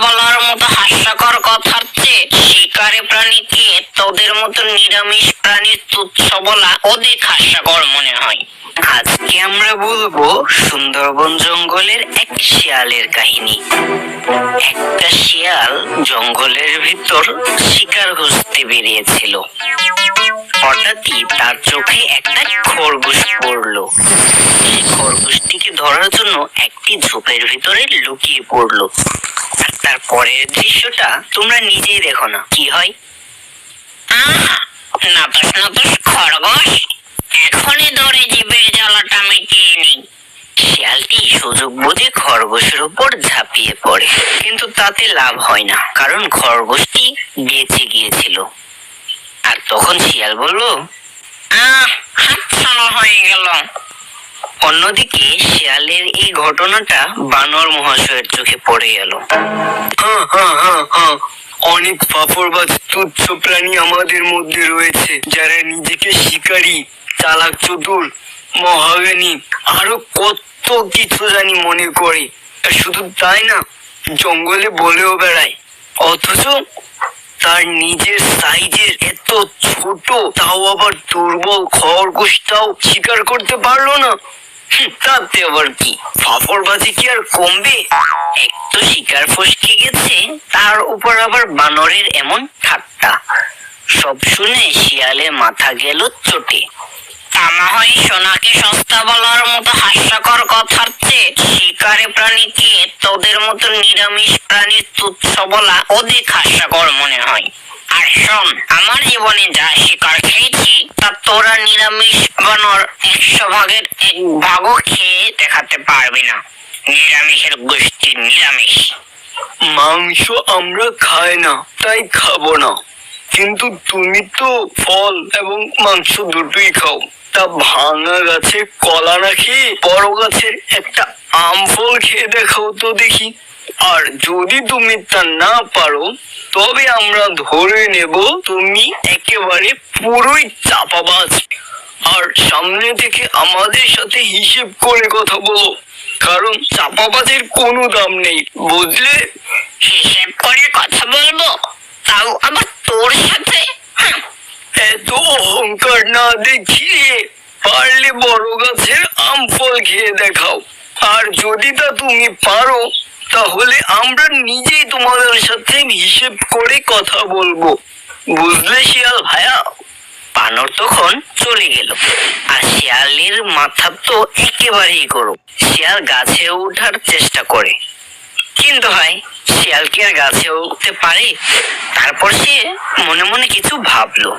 বলার মতো হাস্যকর কথার চেয়ে শিকারে প্রাণীকে তোদের মতো নিরামিষ প্রাণীর তুচ্ছ বলা অধিক হাস্যকর মনে হয়? আজকে আমরা বলব সুন্দরবন জঙ্গলের এক শিয়ালের কাহিনী। একটা শিয়াল জঙ্গলের ভিতর শিকার খুঁজতে বেরিয়েছিল। হঠাৎই তার চোখে একটা খরগোশ পড়ল। সে খরগোশটিকে ধরার জন্য একটি ঝোপের ভিতরে লুকিয়ে পড়ল। আর তার পরের দৃশ্যটা তোমরা নিজেই দেখো না। কি হয়? খরগোশ! এখনই জীবের জ্বালাটা শিয়ালটি সুযোগ বুঝে খরগোশের উপর ঝাঁপিয়ে পড়ে। কিন্তু তাতে লাভ হয় না, কারণ খরগোশটি বেঁচে গিয়েছিল। আর তখন শিয়াল বলল, আহ, হাত হয়ে গেল। অন্যদিকে শিয়ালের এই ঘটনাটা বানর মহাশয়ের চোখে পড়ে গেল। অনেক ফাফরবাজ তুচ্ছ প্রাণী আমাদের মধ্যে রয়েছে, যারা নিজেকে শিকারী, চালাক চতুর, মহাজ্ঞানী, আরও কত কিছু জানি মনে করে। শুধু তাই না, জঙ্গলে বলেও বেড়ায়। অথচ তার নিজের সাইজের এত ছোট, তাও আবার দুর্বল খরগোশটাও শিকার করতে পারল না। আবার কি? ফাফরবাজি কি আর কমবে? এক তো শিকার ফসকে গেছে, তার উপর আবার বানরের এমন ঠাট্টা। সব শুনে শিয়ালে মাথা গেল চটে। হয় সোনাকে সস্তা বলার মতো হাস্যকর কথার চেয়ে শিকারে প্রাণীকে তোদের মতো নিরামিষ প্রাণীর তুচ্ছ বলা অধিক হাস্যকর মনে হয়। আর শোন, আমার জীবনে যা শিকার খেয়েছি, তা তোরা নিরামিষ বানর একশো ভাগের এক ভাগও খেয়ে দেখাতে পারবি না। নিরামিষের গোষ্ঠী নিরামিষ। মাংস আমরা খাই না, তাই খাব না। কিন্তু তুমি তো ফল এবং মাংস দুটোই খাও। তা ভাঙা গাছে কলা না খেয়ে বড় গাছের একটা আম ফল খেয়ে দেখাও তো দেখি। আর যদি তুমি তা না পারো তবে আমরা ধরে নেব তুমি একেবারে পুরোই চাপাবাজ। আর সামনে থেকে আমাদের সাথে হিসেব করে কথা বলো কারণ চাপাবাজের কোনো দাম নেই বুঝলে? হিসেব করে কথা বলব? তাও আবার তোর সাথে? এত অহংকার না দেখিয়ে পারলে বড় গাছের আম ফল খেয়ে দেখাও। আর যদি তা তুমি পারো তাহলে আমরা নিজেই তোমাদের সাথে হিসেব করে কথা বলব। বুঝলে শিয়াল ভাইয়া বানর তখন চলে গেল। আর শিয়ালের মাথা তো একেবারেই গরম। শিয়াল গাছে ওঠার চেষ্টা করে। কিন্তু ভাই, শিয়াল কি আর গাছে উঠতে পারে? তারপর সে মনে মনে কিছু ভাবলো।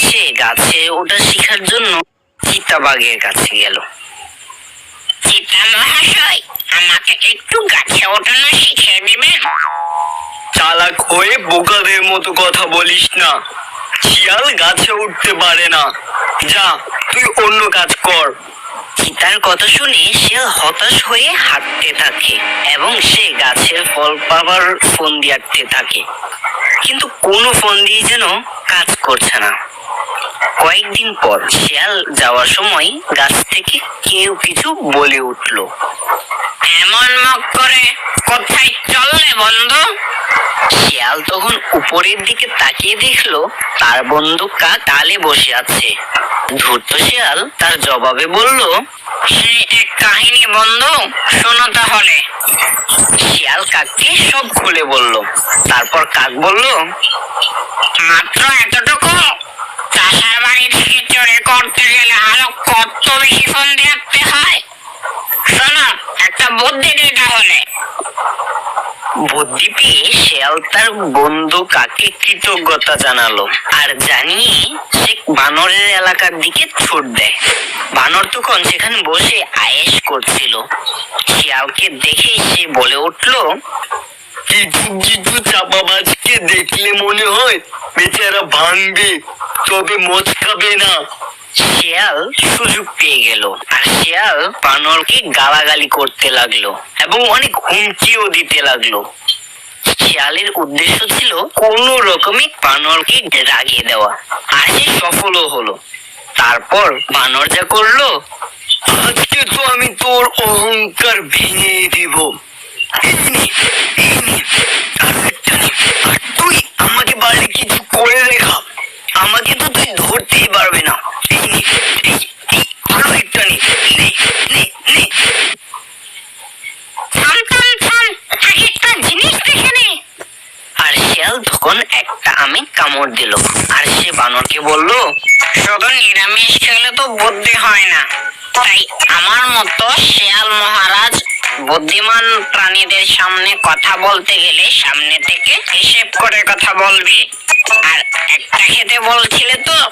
সে গাছে ওঠা শিখার জন্য চিতাবাঘের কাছে গেল। চালাক হয়ে বোকাদের মতো কথা বলিস না। শিয়াল গাছে উঠতে পারে না। যা, তুই অন্য কাজ কর। চিতার কথা শুনে সে হতাশ হয়ে হাঁটতে থাকে এবং সে গাছের ফল পাবার ফোন দিয়ে আটতে থাকে। কিন্তু কোনো ফোন দিয়ে যেন কাজ করছে না। কয়েকদিন পর শিয়াল যাওয়ার সময় গাছ থেকে কেউ কিছু বলে উঠল। এমন মুখ করে কোথায় চললে বন্ধু? শিয়াল তখন উপরের দিকে তাকিয়ে দেখল, তার বন্ধু কাক ডালে বসে আছে। ধূর্ত শিয়াল তার জবাবে বলল, সে এক কাহিনী বন্ধু, শোনো তাহলে। শিয়াল কাককে সব খুলে বলল। তারপর কাক বলল, মাত্র এতটুকু চাষার বাড়ি করতে গেলে আরও কত বেশি ফোন দেখতে হয়? শোনো, একটা বুদ্ধি দিই তাহলে। বুদ্ধি পেয়ে শেয়াল তার বন্ধু কাকে কৃতজ্ঞতা জানালো, আর জানিয়ে সে বানরের এলাকার দিকে ছুট দেয়। বানর তখন সেখানে বসে আয়েশ করছিল। শিয়ালকে দেখে সে বলে উঠল কিছু কিছু দেখলে মনে হয় বেচারা ভাঙবে, তবে মচকাবে না। শিয়াল সুযোগ পেয়ে গেল, আর শিয়াল বানরকে গালাগালি করতে লাগল এবং অনেক হুমকিও দিতে লাগল। শিয়ালের উদ্দেশ্য ছিল কোন রকমে বানরকে রাগিয়ে দেওয়া, আর সে সফলও হলো। তারপর বানর যা করল, আজকে তো আমি তোর অহংকার ভেঙে দিব। তুই আমাকে আর শিয়াল তখন একটা আমি কামড় দিল। আর সে বানরকে বলল শুধু নিরামিষ খেলে তো বুদ্ধি হয় না। তাই আমার মতো শিয়াল মহারাজ বুদ্ধিমান প্রাণীদের সামনে কথা বলতে গেলে সামনে থেকে হিসেব করে কথা বলবি। আর একটা খেতে বলছিলে তো,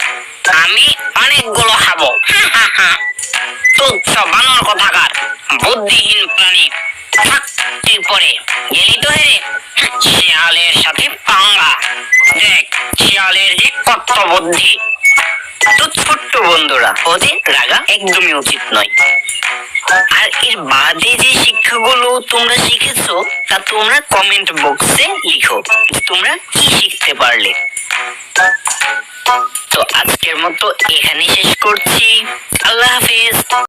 আমি অনেকগুলো খাব। তুচ্ছ বানর কথাকার বুদ্ধিহীন প্রাণী। পরে গেলি তো শিয়ালের সাথে পাঙ্গা। দেখ, শিয়ালের যে কত বুদ্ধি। তো ছোট্ট বন্ধুরা, ওদের রাগা একদমই উচিত নয়। আর এর বাদে যে শিক্ষাগুলো তোমরা শিখেছো, তা তোমরা কমেন্ট বক্সে লিখো তোমরা কি শিখতে পারলে। তো আজকের মতো এখানে শেষ করছি। আল্লাহ হাফেজ।